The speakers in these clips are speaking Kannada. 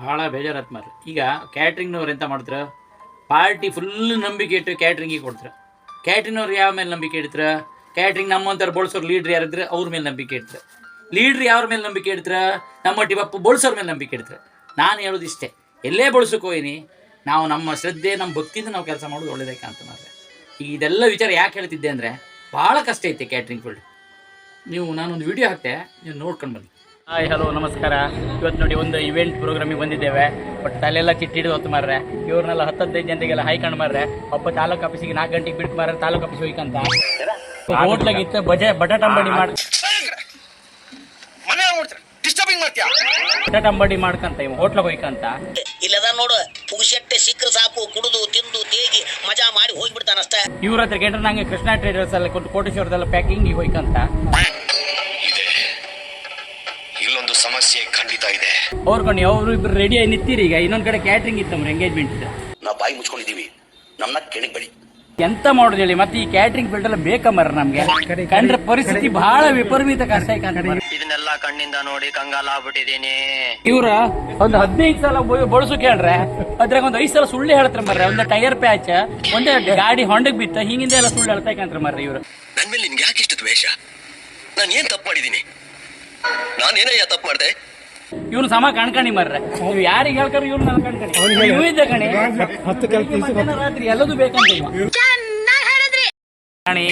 ಭಾಳ ಬೇಜಾರತ್ ಮಾರ್ರಿ. ಈಗ ಕ್ಯಾಟ್ರಿಂಗ್ನವ್ರು ಎಂತ ಮಾಡ್ತಾರೆ? ಪಾರ್ಟಿ ಫುಲ್ ನಂಬಿಕೆ ಇಟ್ಟು ಕ್ಯಾಟ್ರಿಂಗಿಗೆ ಕೊಡ್ತಾರೆ. ಕ್ಯಾಟ್ರಿಂಗ್ನವ್ರು ಯಾವ ಮೇಲೆ ನಂಬಿಕೆ ಇಡ್ತಾರೆ? ಕ್ಯಾಟ್ರಿಂಗ್ ನಮ್ಮಂಥವ್ರು ಬಳಸೋರು ಲೀಡ್ರ್ ಯಾರಿದ್ರೆ ಅವ್ರ ಮೇಲೆ ನಂಬಿಕೆ ಇಡ್ತಾರೆ. ಲೀಡ್ರ್ ಯಾರ ಮೇಲೆ ನಂಬಿಕೆ ಇಡ್ತಾರೆ? ನಮ್ಮ ಟಿವಪ್ಪ ಬಳಸೋರ ಮೇಲೆ ನಂಬಿಕೆ ಇಡ್ತಾರೆ. ನಾನು ಹೇಳೋದು ಇಷ್ಟೇ ಎಲ್ಲೇ ಬಳಸೋಕೆ ಹೋಯ್ನಿ ನಾವು ನಮ್ಮ ಶ್ರದ್ಧೆ, ನಮ್ಮ ಭಕ್ತಿಯಿಂದ ನಾವು ಕೆಲಸ ಮಾಡೋದು ಒಳ್ಳೇದಕ್ಕೆ ಅಂತ ಮಾರ್ರೆ. ಈಗ ಇದೆಲ್ಲ ವಿಚಾರ ಯಾಕೆ ಹೇಳ್ತಿದ್ದೆ ಅಂದರೆ ಭಾಳ ಕಷ್ಟ ಐತೆ ಕ್ಯಾಟ್ರಿಂಗ್ ಫೀಲ್ಡ್ ನೀವು ನಾನೊಂದು ವಿಡಿಯೋ ಹಾಕ್ತೆ, ನೀವು ನೋಡ್ಕೊಂಡು ಬನ್ನಿ. ಹಾಯ್ ಹಲೋ ನಮಸ್ಕಾರ. ಇವತ್ತು ನೋಡಿ ಒಂದು ಇವೆಂಟ್ ಪ್ರೋಗ್ರಾಮಿಗೆ ಬಂದಿದ್ದೇವೆ. ಬಟ್ ತಲೆಲ್ಲ ಚಿಟ್ಟಿಡಿದು ಹೊತ್ತು ಮಾರ್ರೆ. ಇವ್ರನ್ನೆಲ್ಲ ಹತ್ತದೈದು ಜನರಿಗೆಲ್ಲ ಹೈಕಂಡು ಮಾರ್ರೆ. ಒಬ್ಬ ತಾಲೂಕು ಆಫೀಸಿಗೆ ನಾಲ್ಕು ಗಂಟೆಗೆ ಬಿಟ್ಟು ಮಾರ್ರೆ ತಾಲೂಕು ಆಫೀಸ್ ಹೋಯ್ಕಂತ ಹೋಟ್ಲಾಗಿತ್ತು ಬಜೆ ಬಟಾಟಂಬಡಿ ಮಾಡಿ ಮನೆ ನೋಡ್ತಾರೆ? ಡಿಸ್ಟರ್ಬಿಂಗ್ ಮಾಡ್ತೀಯಾ? ಬಟಾಟಂಬಡಿ ಮಾಡ್ಕಂತ ಇವ ಹೋಟ್ಲಾಗ ಹೋಯ್ಕಂತ ಇಲ್ಲದ ನೋಡು ಪುಗುಶೆಟ್ಟೆ ಸಿಕ್ಕರೆ ಸಾಕು ಕುಡಿದು ತಿಂದು ತೇಗಿ ಮಜಾ ಮಾಡಿ ಹೋಗ್ಬಿಡ್ತಾನಷ್ಟೇ. ಇವ್ರ ಹತ್ರ ಕೇಂದ್ರ ನಂಗೆ ಕೃಷ್ಣ ಟ್ರೇಡರ್ಸ್ ಅಲ್ಲಿ ಕೊಟ್ಟು ಕೋಟೇಶ್ವರದಲ್ಲ ಪ್ಯಾಕಿಂಗ್ ಹೋಯ್ಕಂತ ಸಮಸ್ಯೆ ಖಂಡಿತ ಇದೆ. ಅವ್ರು ಕೊಂಡು ಅವರು ಇಬ್ರು ರೆಡಿ ಆಗಿ ನಿಂತೀರಿ ಈಗ. ಇನ್ನೊಂದ್ ಕಡೆ ಕ್ಯಾಟ್ರಿಂಗ್ ಇತ್ತು ಎಂಗೇಜ್ಮೆಂಟ್ ಎಂಗೇಜ್ಮೆಂಟ್ ನಾವು ಬಾಯಿ ಮುಚ್ಕೊಂಡಿದೀವಿ ನಮ್ಮನ್ನ ಕೆಣಕ್ ಬಳಿ. ಎಂತ ಮಾಡೋದು ಹೇಳಿ ಮತ್ತೆ ಈ ಕ್ಯಾಟ್ರಿಂಗ್ ಫೀಲ್ಡ್ ಎಲ್ಲ ಮರ ನಮ್ಗೆ? ಕಂಡ್ರೆ ಪರಿಸ್ಥಿತಿ ಬಹಳ ವಿಪರೀತ ಕಷ್ಟ ಇದನ್ನೆಲ್ಲ ಕಣ್ಣಿಂದ ನೋಡಿ ಕಂಗಾಲ ಆಗ್ಬಿಟ್ಟಿದೀನಿ ಇವ್ರ ಒಂದು ಹದಿನೈದು ಸಲ ಬಳಸು ಕೇಳ್ರೆ ಅದ್ರಾಗ ಒಂದ್ ಐದ್ ಸಲ ಸುಳ್ಳು ಹೇಳ್ತಾರೆ ಮರ್ರೆ. ಒಂದ್ ಟೈರ್ ಪ್ಯಾಚ್ ಒಂದೇ ಗಾಡಿ ಹೊಂಡಕ್ ಬಿತ್ತ ಹಿಂಗಿಂದ ಎಲ್ಲ ಸುಳ್ಳು ಹೇಳ್ತಾ ಇಕಂತ್ರ ಮರ್ರೆ ಇವ್ರು. ನನ್ ಮೇಲೆ ನಿನ್ಗೆ ಯಾಕೆ ಇಷ್ಟು ದ್ವೇಷ? ನಾನು ಏನ್ ತಪ್ಪು ಮಾಡಿದ್ದೀನಿ? ನಾನೇನಯ್ಯ ತಪ್ಪು ಮಾಡಿದೆ? ಇವ್ನು ಸಮ ಕಣ್ಕಣಿ ಮಾರ್ರೆ. ನೀವು ಯಾರಿಗೆ ಹೇಳ್ಕರ ಇವ್ರು ನಾನು ಕಣ್ಕಣಿ ಇವ್ ಇದ್ದ ಕಣಿ. ಹತ್ತು ರಾತ್ರಿ ಎಲ್ಲದೂ ಬೇಕಂತ ಕಣಿ.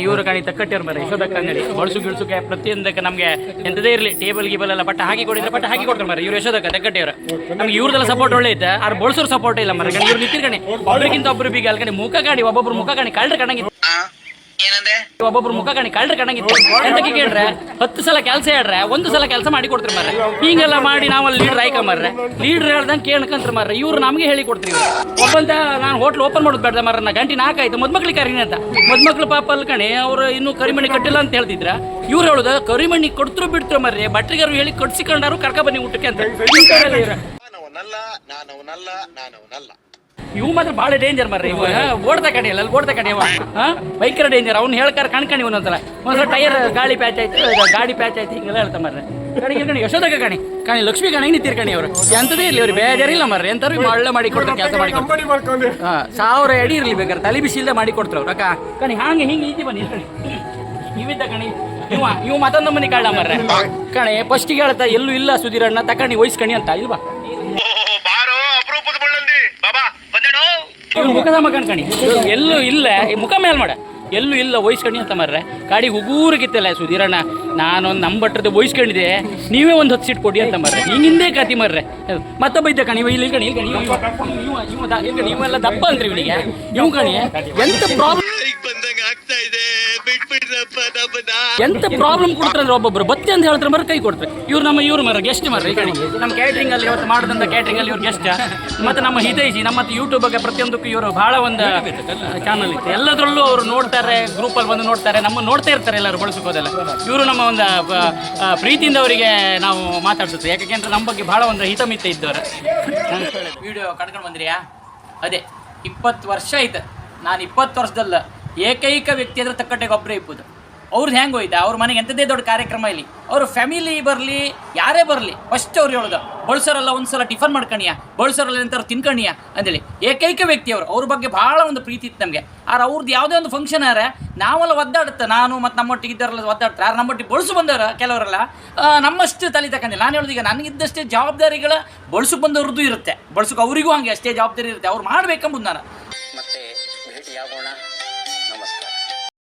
ಇವರು ಕಣಿ ತಕ್ಕಟ್ಟಿಯವ್ರು ಮರ ಯಶೋದಕ್ಕ ಅಂಗಡಿ. ಬಳಸು ಗಿಳಸುಕ್ಕೆ ಪ್ರತಿಯೊಂದಕ್ಕೆ ನಮಗೆ ಎಂತದೇ ಇರಲಿ ಟೇಬಲ್ ಗೀಬಲ್ ಎಲ್ಲ ಬಟ್ಟೆ ಹಾಕಿ ಕೊಡಿದ್ರೆ ಬಟ್ಟೆ ಹಾಕಿ ಕೊಡ್ತಾರೆ ಮರ ಇವ್ರು ಯಶೋದಕ್ಕ ತಕ್ಕಟ್ಟಿಯವರು. ನಮ್ಗೆ ಇವ್ರದೆಲ್ಲ ಸಪೋರ್ಟ್ ಒಳ್ಳೆ ಐತೆ. ಅವ್ರು ಬಳಸೋರು ಸಪೋರ್ಟ್ ಇಲ್ಲ ಮರ ಇವ್ರು ನಿಂತಿರ್ಕಣಿ. ಒಬ್ರಿಗಿಂತ ಒಬ್ರು ಬೀಗ ಅಲ್ಕಣಿ. ಮುಖ ಕಾಣಿ ಒಬ್ಬೊಬ್ರು ಮುಖ ಕಾಣಿ. ಕಳ್ರ ಕಣಂಗಿತ್ತು ಏನಂದೆ ಒಬ್ಬೊಬ್ರು ಮುಖ ಕಾಣಿ ಕಳ್ರ ಕಣಂಗಿತ್ತು. ಎಂತಕ್ಕೆ ಕೇಳ್ರೆ? ಹತ್ತು ಸಲ ಕೆಲಸ ಹೇಳ್ರೆ ಒಂದು ಸಲ ಕೆಲಸ ಮಾಡಿ ಕೊಡ್ತಾರೆ ಮಾರ್ರೆ. ಹಿಂಗೆಲ್ಲ ಮಾಡಿ ನಾವಲ್ಲಿ ಲೀಡರ್ ಆಯ್ಕ ಮಾರ್ರೆ. ಲೀಡರ್ ಹೇಳ್ದಂಗೆ ಕೇಳ್ಕಂತ್ರ ಮಾರ್ರೆ. ಇವ್ರು ನಮಗೆ ಹೇಳಿ ಕೊಡ್ತೀವಿ ಒಬ್ಬಂತ ನಾನು ಹೋಟ್ಲ್ ಓಪನ್ ಮಾಡೋದು ಬೇಡ ಮಾರ್ರ. ನಾ ಗಂಟಿ ನಾಲ್ಕಾಯ್ತು ಮದ್ಮಕ್ಳಿಗೆ ಕರೀನಿ ಅಂತ. ಮದ್ಮಕ್ಳು ಪಾಪ ಅಲ್ಲಿ ಕಣೆ ಅವ್ರು ಇನ್ನೂ ಕರಿಮಣಿ ಕಟ್ಟಿಲ್ಲ ಅಂತ ಹೇಳ್ತಿದ್ರ ಇವ್ರು ಹೇಳುದು ಕರಿಮಣಿ ಕೊಡ್ತರು ಬಿಡ್ತರು ಮಾರ್ರೆ. ಬಟ್ರಿಗಾರು ಹೇಳಿ ಕಟ್ಸಿಕೊಂಡಾರು ಕರ್ಕ ಬನ್ನಿ ಊಟಕ್ಕೆ ಅಂತ. ನಾನವನಲ್ಲ ನಾನವನಲ್ಲ ನಾನವನಲ್ಲ. ಇವು ಮಾತ್ರ ಬಹಳ ಡೇಂಜರ್ ಮರ್ರಿ ಇವ ಓಡ್ತಾ ಕಡೆ ಅಲ್ಲಿ ಓಡ್ತಾ ಕಡೆ ಇವ ಹಾ? ಭಯಂಕರ ಡೇಂಜರ್ ಅವ್ನು ಹೇಳ್ಕಾರ ಕಣ್ಕಣಿ ಒಂದೊಂದ್ಸಲ ಒಂದ್ಸಲ ಟೈರ್ ಗಾಳಿ ಪ್ಯಾಚ್ ಆಯ್ತು ಗಾಡಿ ಪ್ಯಾಚ್ ಆಯ್ತು ಹಿಂಗೆಲ್ಲ ಹೇಳ್ತಾ ಮರ್ರೆ. ಕಡೆಗೆ ಕಣಿ ಯಶೋದಕ ಕಣಿ ಕಣಿ ಲಕ್ಷ್ಮಿ ಕಣಿ ನಿಂತಿರ್ ಕಣಿ ಅವರು ಎಂತದೇ ಇರಲಿ ಅವ್ರು ಬೇಜಾರಿಲ್ಲ ಮರ್ರಿ ಎಂತಾರು ಒಳ್ಳೆ ಮಾಡಿ ಕೊಡ್ತಾರೆ ಕೆಲಸ ಮಾಡಿ ಕೊಡ್ತಾರೆ ಸಾವಿರ ಅಡಿ ಇರಲಿ ಬೇಕಾದ್ರೆ ತಲೆ ಬಿಸಿ ಇಲ್ಲದೆ ಮಾಡಿ ಕೊಡ್ತಾರೆ ಅವ್ರು ಅಕ್ಕ. ಕಣಿ ಹಾಂಗೆ ಹಿಂಗೆ ಈಜಿ ಬನ್ನಿ ಕಣಿ ನೀವಿದ್ದ ಕಣಿ ಇವ ಇವ್ ಮತ್ತೊಂದು ಮನೆ ಕಾಳ ಮರ್ರೆ. ಕಣೆ ಫಸ್ಟಿಗೆ ಹೇಳ್ತಾ ಎಲ್ಲೂ ಇಲ್ಲ ಸುಧೀರಣ್ಣ ತಕಣಿ ವಯಸ್ಕಣಿ ಅಂತ ಇಲ್ವಾ? ಮುಖದ ಎಲ್ಲೂ ಇಲ್ಲ ಈ ಮುಖ ಮೇಲ್ ಮಾಡ ಎಲ್ಲೂ ಇಲ್ಲ ವಹಿಸ್ಕಣಿ ಅಂತ ಮಾರ್ರೆ ಗಾಡಿ ಹುಗೂರಿಗಿತ್ತಲ್ಲ ಸುಧೀರಣ್ಣ ನಾನೊಂದು ನಂಬಟ್ಟದ ವಹಿಸ್ಕೊಂಡಿದೆ ನೀವೇ ಒಂದು ಹತ್ತು ಕೊಡಿ ಅಂತ ಮರ್ರೆ ಹಿಂದೆ ಕತಿ ಮಾರ್ರೆ ಮತ್ತೊಬ್ಬ ಇದ್ದ ಕಣಿ ಇಲ್ಲಿ ಕಣಿ ನೀವೆಲ್ಲ ದಪ್ಪ ಅಂದ್ರಿ ಇವನಿಗೆ ಇವ್ ಕಣಿ ಎಂತ ಪ್ರಾಬ್ಲಮ್ ಎಂತ ಪ್ರಾಬ್ಲಮ್ ಕೊಡ್ತಾರೆ ಒಬ್ಬೊಬ್ರು? ಬತ್ತೆ ಅಂತ ಹೇಳ್ತಾರೆ ಮರ ಕೈ ಕೊಡ್ತಾರೆ. ಇವ್ರು ನಮ್ಮ ಇವ್ರು ಮರ ಗೆಸ್ಟ್ ಮರ ಈ ಕಡೆ ನಮ್ಮ ಕ್ಯಾಟ್ರಿಂಗ್ ಅಲ್ಲಿ ಇವತ್ತು ಮಾಡಿದಂತ ಕ್ಯಾಟ್ರಿಂಗ್ ಅಲ್ಲಿ ಇವ್ರು ಗೆಸ್ಟ್ ಮತ್ತೆ ನಮ್ಮ ಹಿತೈಷಿ ನಮ್ಮ ಯೂಟ್ಯೂಬ್ ಬಗ್ಗೆ ಪ್ರತಿಯೊಂದಕ್ಕೂ ಇವರು ಬಹಳ ಒಂದು ಚಾನಲ್ ಇತ್ತು. ಎಲ್ಲದರಲ್ಲೂ ಅವರು ನೋಡ್ತಾರೆ ಗ್ರೂಪಲ್ಲಿ ಬಂದು ನೋಡ್ತಾರೆ ನಮ್ಮ ನೋಡ್ತಾ ಇರ್ತಾರೆ ಎಲ್ಲರೂ ಬಳಸ್ಕೋದೆಲ್ಲ. ಇವರು ನಮ್ಮ ಒಂದು ಪ್ರೀತಿಯಿಂದ ಅವರಿಗೆ ನಾವು ಮಾತಾಡ್ಸುತ್ತೆ ಯಾಕೆಂದ್ರೆ ನಮ್ಮ ಬಗ್ಗೆ ಬಹಳ ಒಂದು ಹಿತಮಿತ ಇದ್ದವರು. ವಿಡಿಯೋ ಕಡ್ಕೊಂಡು ಬಂದ್ರಿಯಾ? ಅದೇ ಇಪ್ಪತ್ತು ವರ್ಷ ಆಯ್ತು. ನಾನು ಇಪ್ಪತ್ತು ವರ್ಷದಲ್ಲ ಏಕೈಕ ವ್ಯಕ್ತಿ ಅಂದ್ರೆ ತಕ್ಕಟ್ಟೆಗೆ ಒಬ್ಬರೇ ಇಪ್ಪದು ಅವ್ರದ್ದು ಹೆಂಗೆ ಹೋಯ್ತ? ಅವ್ರ ಮನೆಗೆ ಎಂಥದ್ದೇ ದೊಡ್ಡ ಕಾರ್ಯಕ್ರಮ ಇಲ್ಲಿ. ಅವ್ರ ಫ್ಯಾಮಿಲಿ ಬರಲಿ, ಯಾರೇ ಬರಲಿ ಫಸ್ಟ್ ಅವ್ರು ಹೇಳೋದು, ಬಳಸೋರೆಲ್ಲ ಒಂದು ಸಲ ಟಿಫನ್ ಮಾಡ್ಕಣಿಯಾ? ಬಳಸೋರೆಲ್ಲ ಎಂಥವ್ರು ತಿನ್ಕಣಿಯ? ಅಂತೇಳಿ. ಏಕೈಕ ವ್ಯಕ್ತಿ ಅವರು. ಅವ್ರ ಬಗ್ಗೆ ಭಾಳ ಒಂದು ಪ್ರೀತಿ ಇತ್ತು ನಮಗೆ. ಆದ್ರೆ ಅವ್ರದ್ದು ಯಾವುದೇ ಒಂದು ಫಂಕ್ಷನ್ ಆರೆ ನಾವೆಲ್ಲ ಒದ್ದಾಡುತ್ತೆ, ನಾನು ಮತ್ತು ನಮ್ಮೊಟ್ಟಿಗೆ ಇದ್ದಾರಲ್ಲ ಒದ್ದಾಡ್ತಾರೆ. ಆದ್ರೆ ನಮ್ಮೊಟ್ಟಿಗೆ ಬಳಸು ಬಂದವರು ಕೆಲವರೆಲ್ಲ ನಮ್ಮಷ್ಟು ತಲೆ ತಗೊಂಡಿಲ್ಲ ನಾನು ಹೇಳೋದು ಈಗ ನನಗಿದ್ದಷ್ಟೇ ಜವಾಬ್ದಾರಿಗಳ ಬಳಸು ಬಂದವ್ರದ್ದು ಇರುತ್ತೆ. ಬಳಸಕ್ಕೆ ಅವರಿಗೂ ಹಂಗೆ ಅಷ್ಟೇ ಜವಾಬ್ದಾರಿ ಇರುತ್ತೆ. ಅವ್ರು ಮಾಡಬೇಕೆಂಬುದು ನಾನು.